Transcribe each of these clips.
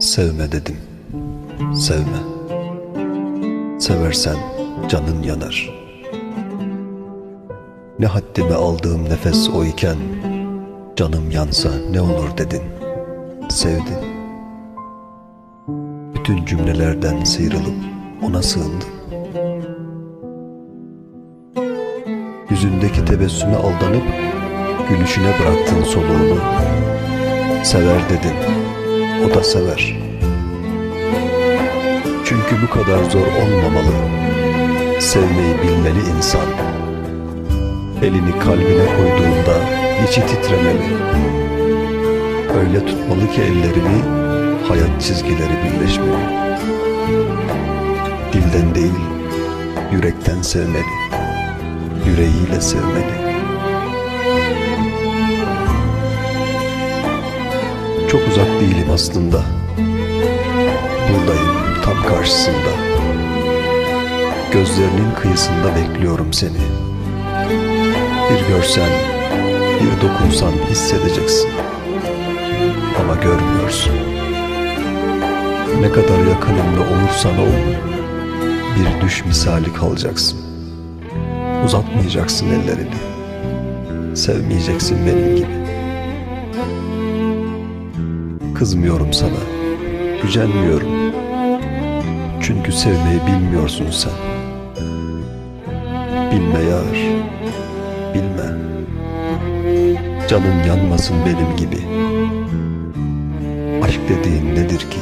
Sevme dedim, sevme. Seversen canın yanar. Ne haddime aldığım nefes o iken, canım yansa ne olur dedin, sevdin. Bütün cümlelerden sıyrılıp ona sığındım. Yüzündeki tebessüme aldanıp gülüşüne bıraktın soluğunu. Sever dedin, o da sever. Çünkü bu kadar zor olmamalı. Sevmeyi bilmeli insan. Elini kalbine koyduğunda içi titremeli. Öyle tutmalı ki ellerini hayat çizgileri birleşmeli. Dilden değil, yürekten sevmeli. Yüreğiyle sevmeli. Çok uzak değilim aslında. Buradayım tam karşısında. Gözlerinin kıyısında bekliyorum seni. Bir görsen, bir dokunsan hissedeceksin. Ama görmüyorsun. Ne kadar yakınımda olursan ol, bir düş misali kalacaksın. Uzatmayacaksın ellerini. Sevmeyeceksin benim gibi. Kızmıyorum sana, gücenmiyorum. Çünkü sevmeyi bilmiyorsun sen. Bilme yar, bilme. Canın yanmasın benim gibi. Aşk dediğin nedir ki?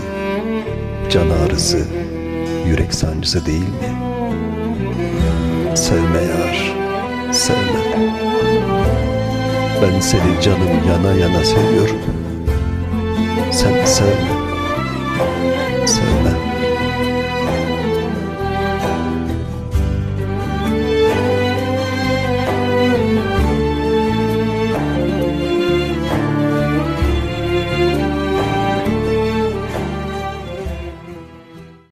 Can ağrısı, yürek sancısı değil mi? Sevme yar, sevme. Ben seni canım yana yana seviyorum. Sen sevme,